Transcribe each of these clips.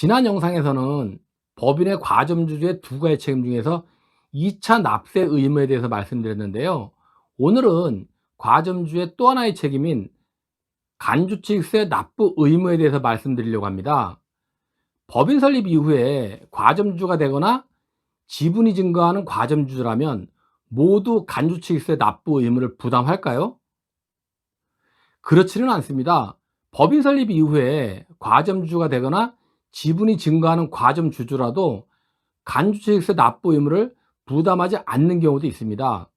지난 영상에서는 법인의 과점주주의 두 가지 책임 중에서 2차 납세 의무에 대해서 말씀드렸는데요. 오늘은 과점주의 또 하나의 책임인 간주치익세 납부 의무에 대해서 말씀드리려고 합니다. 법인 설립 이후에 과점주가 되거나 지분이 증가하는 과점주라면 모두 간주치익세 납부 의무를 부담할까요? 그렇지는 않습니다. 법인 설립 이후에 과점주가 되거나 지분이 증가하는 과점 주주라도 간주치익세 납부 의무를 부담하지 않는 경우도 있습니다.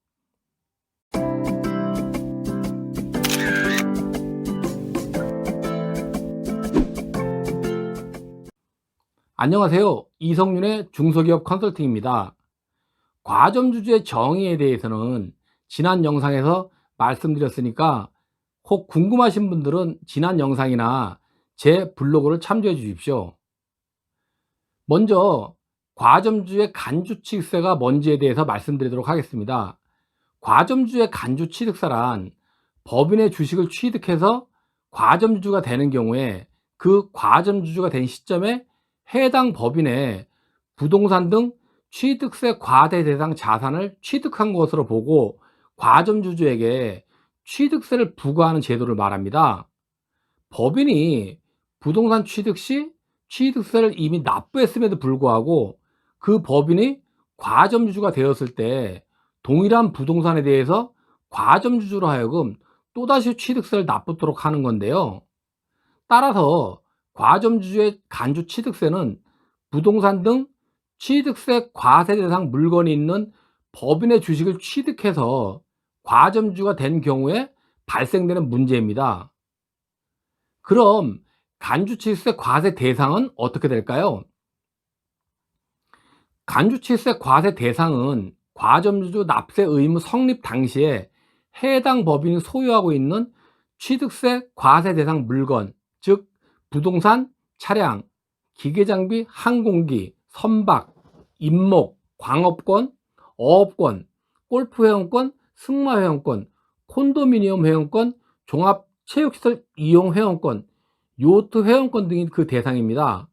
안녕하세요. 이성윤의 중소기업 컨설팅입니다. 과점주주의 정의에 대해서는 지난 영상에서 말씀드렸으니까 혹 궁금하신 분들은 지난 영상이나 제 블로그를 참조해 주십시오. 먼저 과점주의 간주취득세가 뭔지에 대해서 말씀드리도록 하겠습니다. 과점주의 간주취득세란 법인의 주식을 취득해서 과점주가 되는 경우에 그 과점주주가 된 시점에 해당 법인의 부동산 등 취득세 과대 대상 자산을 취득한 것으로 보고 과점주주에게 취득세를 부과하는 제도를 말합니다. 법인이 부동산 취득 시 취득세를 이미 납부했음에도 불구하고 그 법인이 과점주주가 되었을 때 동일한 부동산에 대해서 과점주주로 하여금 또다시 취득세를 납부토록 하는 건데요. 따라서 과점주주의 간주 취득세는 부동산 등 취득세 과세 대상 물건이 있는 법인의 주식을 취득해서 과점주가 된 경우에 발생되는 문제입니다. 그럼 간주취득세 과세 대상은 어떻게 될까요? 간주취득세 과세 대상은 과점주주 납세 의무 성립 당시에 해당 법인이 소유하고 있는 취득세 과세 대상 물건, 즉 부동산, 차량, 기계장비, 항공기, 선박, 임목, 광업권, 어업권, 골프 회원권, 승마 회원권, 콘도미니엄 회원권, 종합체육시설 이용 회원권, 요트 회원권 등이 그 대상입니다.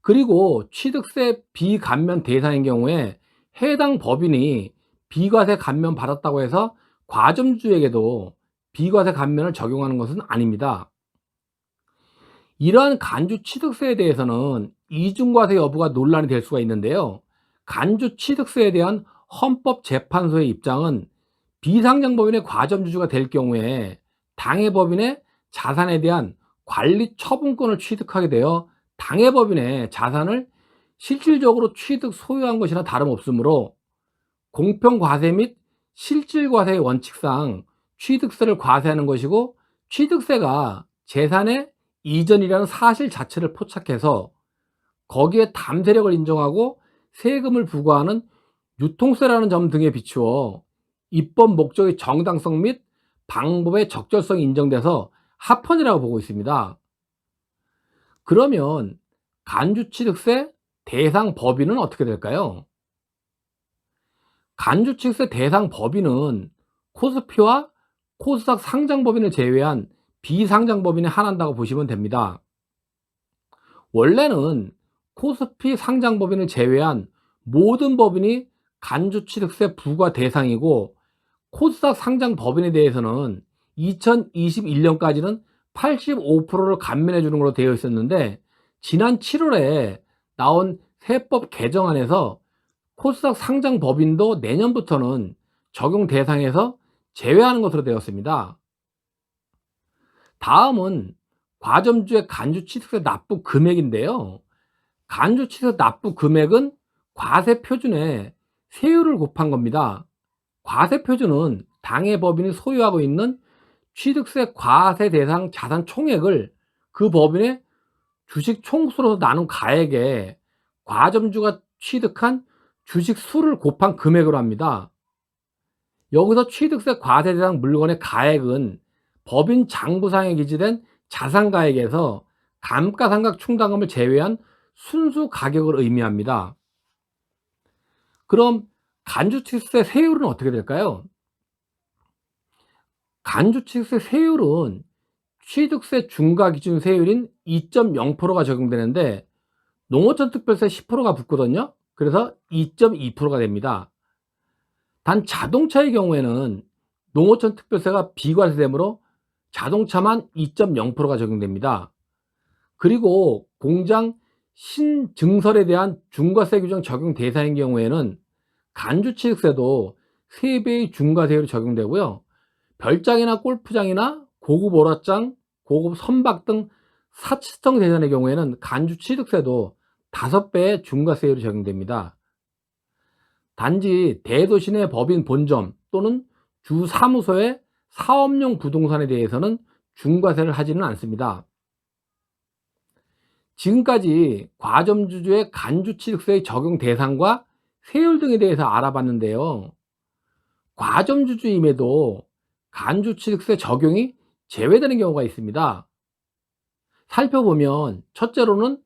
그리고 취득세 비감면 대상인 경우에 해당 법인이 비과세 감면 받았다고 해서 과점주에게도 비과세 감면을 적용하는 것은 아닙니다. 이러한 간주 취득세에 대해서는 이중과세 여부가 논란이 될 수가 있는데요. 간주 취득세에 대한 헌법재판소의 입장은 비상장법인의 과점주주가 될 경우에 당해법인의 자산에 대한 관리 처분권을 취득하게 되어 당해 법인의 자산을 실질적으로 취득 소유한 것이나 다름없으므로 공평과세 및 실질과세의 원칙상 취득세를 과세하는 것이고 취득세가 재산의 이전이라는 사실 자체를 포착해서 거기에 담세력을 인정하고 세금을 부과하는 유통세라는 점 등에 비추어 입법 목적의 정당성 및 방법의 적절성이 인정돼서 합헌이라고 보고 있습니다. 그러면 간주취득세 대상 법인은 어떻게 될까요? 간주취득세 대상 법인은 코스피와 코스닥 상장 법인을 제외한 비상장 법인에 한한다고 보시면 됩니다. 원래는 코스피 상장 법인을 제외한 모든 법인이 간주취득세 부과 대상이고 코스닥 상장 법인에 대해서는 2021년까지는 85%를 감면해 주는 걸로 되어 있었는데 지난 7월에 나온 세법 개정안에서 코스닥 상장 법인도 내년부터는 적용 대상에서 제외하는 것으로 되었습니다. 다음은 과점주의 간주취득세 납부 금액인데요. 간주취득세 납부 금액은 과세 표준에 세율을 곱한 겁니다. 과세 표준은 당해 법인이 소유하고 있는 취득세 과세 대상 자산 총액을 그 법인의 주식 총수로 나눈 가액에 과점주가 취득한 주식 수를 곱한 금액으로 합니다. 여기서 취득세 과세 대상 물건의 가액은 법인 장부상에 기재된 자산가액에서 감가상각 충당금을 제외한 순수 가격을 의미합니다. 그럼 간주취득세 세율은 어떻게 될까요? 간주취득세 세율은 취득세 중과 기준 세율인 2.0%가 적용되는데 농어촌 특별세 10%가 붙거든요. 그래서 2.2%가 됩니다. 단 자동차의 경우에는 농어촌 특별세가 비과세되므로 자동차만 2.0%가 적용됩니다. 그리고 공장 신증설에 대한 중과세 규정 적용 대상인 경우에는 간주취득세도 3배의 중과세율이 적용되고요. 별장이나 골프장이나 고급 오락장, 고급 선박 등 사치성 대전의 경우에는 간주 취득세도 5배의 중과세율이 적용됩니다. 단지 대도시 내 법인 본점 또는 주 사무소의 사업용 부동산에 대해서는 중과세를 하지는 않습니다. 지금까지 과점주주의 간주취득세의 적용 대상과 세율 등에 대해서 알아봤는데요. 과점주주임에도 간주취득세 적용이 제외되는 경우가 있습니다. 살펴보면 첫째로는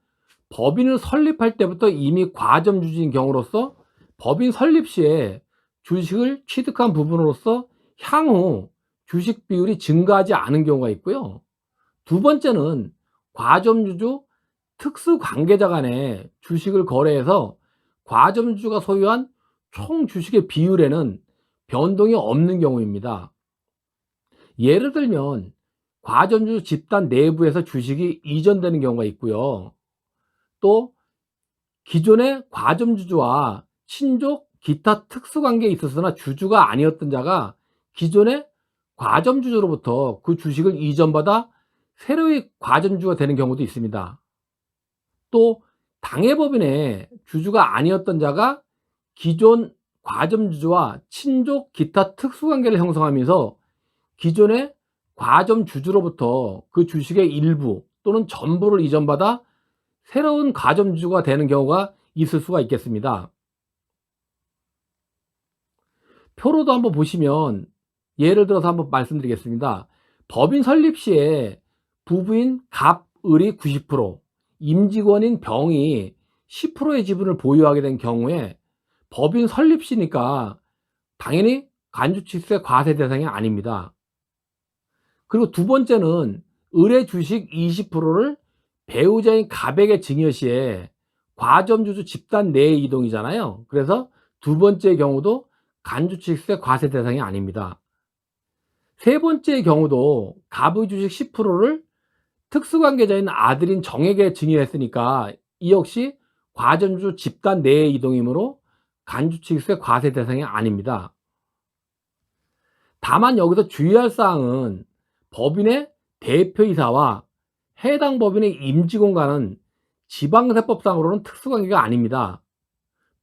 법인을 설립할 때부터 이미 과점 주주인 경우로서 법인 설립 시에 주식을 취득한 부분으로서 향후 주식 비율이 증가하지 않은 경우가 있고요. 두 번째는 과점주주 특수 관계자 간에 주식을 거래해서 과점주주가 소유한 총 주식의 비율에는 변동이 없는 경우입니다. 예를 들면 과점주 집단 내부에서 주식이 이전되는 경우가 있고요. 또 기존의 과점주주와 친족, 기타 특수관계에 있었으나 주주가 아니었던 자가 기존의 과점주주로부터 그 주식을 이전받아 새로이 과점주가 되는 경우도 있습니다. 또 당해법인의 주주가 아니었던 자가 기존 과점주주와 친족, 기타 특수관계를 형성하면서 기존의 과점 주주로부터 그 주식의 일부 또는 전부를 이전받아 새로운 과점주주가 되는 경우가 있을 수가 있겠습니다. 표로도 한번 보시면 예를 들어서 한번 말씀드리겠습니다. 법인 설립 시에 부부인 갑, 을이 90%, 임직원인 병이 10%의 지분을 보유하게 된 경우에 법인 설립 시니까 당연히 간주치세 과세 대상이 아닙니다. 그리고 두 번째는 을의 주식 20%를 배우자인 갑에게 증여 시에 과점주주 집단 내에 이동이잖아요. 그래서 두 번째 경우도 간주치세 과세 대상이 아닙니다. 세 번째 경우도 갑의 주식 10%를 특수관계자인 아들인 정에게 증여했으니까 이 역시 과점주 집단 내에 이동이므로 간주치세 과세 대상이 아닙니다. 다만 여기서 주의할 사항은 법인의 대표이사와 해당 법인의 임직원과는 지방세법상으로는 특수관계가 아닙니다.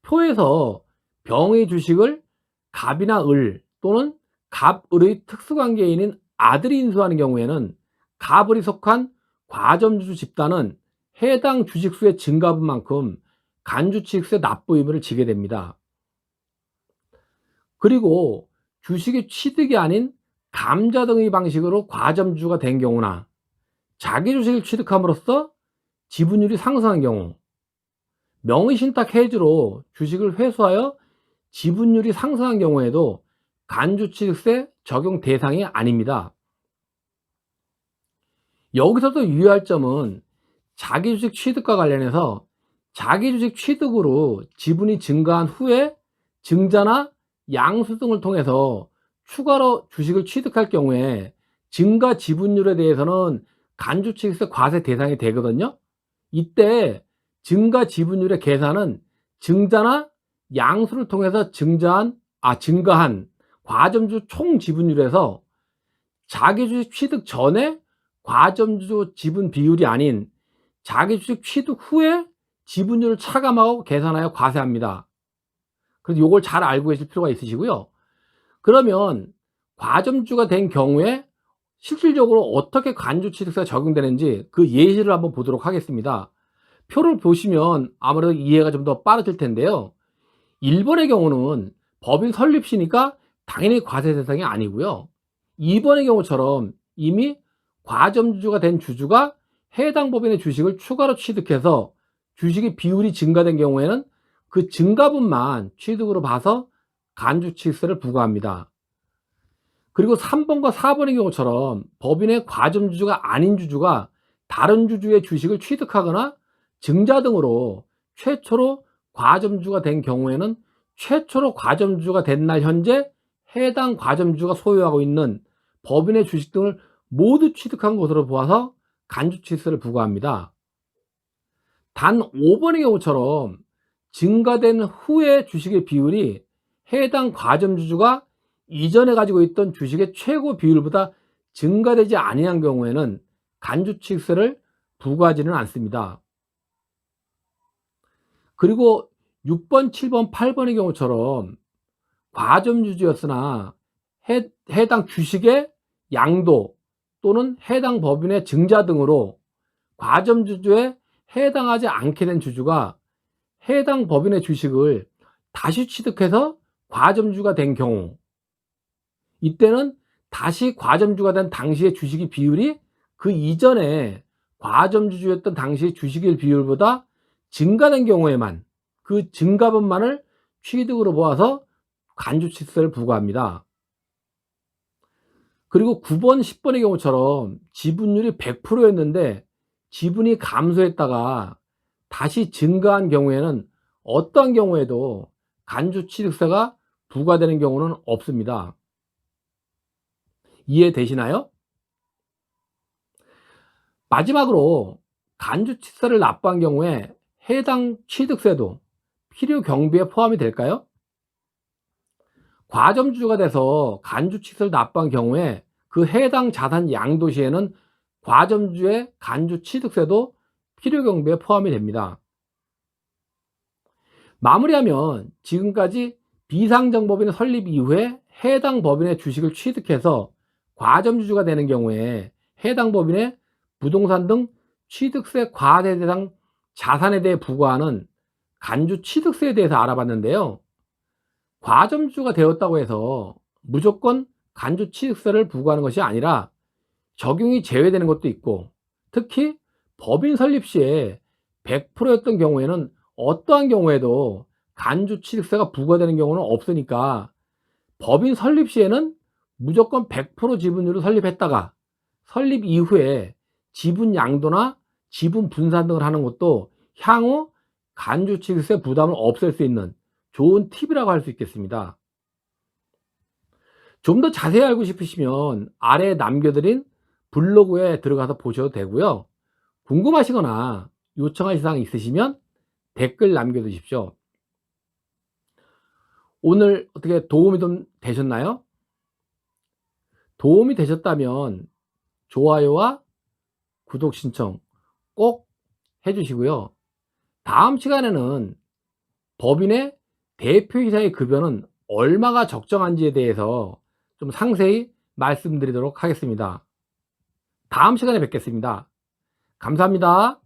표에서 병의 주식을 갑이나 을 또는 갑을의 특수관계인인 아들이 인수하는 경우에는 갑을이 속한 과점주주 집단은 해당 주식수의 증가분만큼 간주치익세 납부 의무를 지게 됩니다. 그리고 주식의 취득이 아닌 감자 등의 방식으로 과점주가 된 경우나 자기 주식을 취득함으로써 지분율이 상승한 경우 명의신탁 해지로 주식을 회수하여 지분율이 상승한 경우에도 간주취득세 적용 대상이 아닙니다. 여기서도 유의할 점은 자기주식 취득과 관련해서 자기주식 취득으로 지분이 증가한 후에 증자나 양수 등을 통해서 추가로 주식을 취득할 경우에 증가 지분율에 대해서는 간주취득세 과세 대상이 되거든요. 이때 증가 지분율의 계산은 증자나 양수를 통해서 증자한 아 증가한 과점주 총 지분율에서 자기 주식 취득 전에 과점주 지분 비율이 아닌 자기 주식 취득 후에 지분율을 차감하고 계산하여 과세합니다. 그래서 이걸 잘 알고 계실 필요가 있으시고요. 그러면 과점주가 된 경우에 실질적으로 어떻게 간주취득세가 적용되는지 그 예시를 한번 보도록 하겠습니다. 표를 보시면 아무래도 이해가 좀 더 빠르실 텐데요. 1번의 경우는 법인 설립 시니까 당연히 과세 대상이 아니고요. 2번의 경우처럼 이미 과점주주가 된 주주가 해당 법인의 주식을 추가로 취득해서 주식의 비율이 증가된 경우에는 그 증가분만 취득으로 봐서 간주취득세를 부과합니다. 그리고 3번과 4번의 경우처럼 법인의 과점주주가 아닌 주주가 다른 주주의 주식을 취득하거나 증자 등으로 최초로 과점주가 된 경우에는 최초로 과점주가 된 날 현재 해당 과점주가 소유하고 있는 법인의 주식 등을 모두 취득한 것으로 보아서 간주치세를 부과합니다. 단 5번의 경우처럼 증가된 후의 주식의 비율이 해당 과점주주가 이전에 가지고 있던 주식의 최고 비율보다 증가되지 아니한 경우에는 간주치세를 부과하지는 않습니다. 그리고 6번, 7번, 8번의 경우처럼 과점주주였으나 해, 해당 주식의 양도 또는 해당 법인의 증자 등으로 과점주주에 해당하지 않게 된 주주가 해당 법인의 주식을 다시 취득해서 과점주가 된 경우 이때는 다시 과점주가 된 당시의 주식의 비율이 그 이전에 과점주주였던 당시의 주식의 비율보다 증가된 경우에만 그 증가분만을 취득으로 보아서 간주치세를 부과합니다. 그리고 9번, 10번의 경우처럼 지분율이 100%였는데 지분이 감소했다가 다시 증가한 경우에는 어떠한 경우에도 간주취득세가 부과되는 경우는 없습니다. 이해되시나요? 마지막으로 간주치세를 납부한 경우에 해당 취득세도 필요 경비에 포함이 될까요? 과점주가 돼서 간주치세를 납부한 경우에 그 해당 자산 양도 시에는 과점주의 간주 취득세도 필요 경비에 포함이 됩니다. 마무리하면 지금까지 비상정법인 설립 이후에 해당 법인의 주식을 취득해서 과점주주가 되는 경우에 해당 법인의 부동산 등 취득세 과세 대상 자산에 대해 부과하는 간주 취득세에 대해서 알아봤는데요. 과점주가 되었다고 해서 무조건 간주 취득세를 부과하는 것이 아니라 적용이 제외되는 것도 있고 특히 법인 설립 시에 100%였던 경우에는 어떠한 경우에도 간주 취득세가 부과되는 경우는 없으니까 법인 설립 시에는 무조건 100% 지분율로 설립했다가 설립 이후에 지분 양도나 지분 분산 등을 하는 것도 향후 간주 취득세 부담을 없앨 수 있는 좋은 팁이라고 할 수 있겠습니다. 좀 더 자세히 알고 싶으시면 아래에 남겨드린 블로그에 들어가서 보셔도 되고요. 궁금하시거나 요청하실 사항 있으시면 댓글 남겨주십시오. 오늘 어떻게 도움이 좀 되셨나요? 도움이 되셨다면 좋아요와 구독 신청 꼭 해주시고요. 다음 시간에는 법인의 대표이사의 급여는 얼마가 적정한지에 대해서 좀 상세히 말씀드리도록 하겠습니다. 다음 시간에 뵙겠습니다. 감사합니다.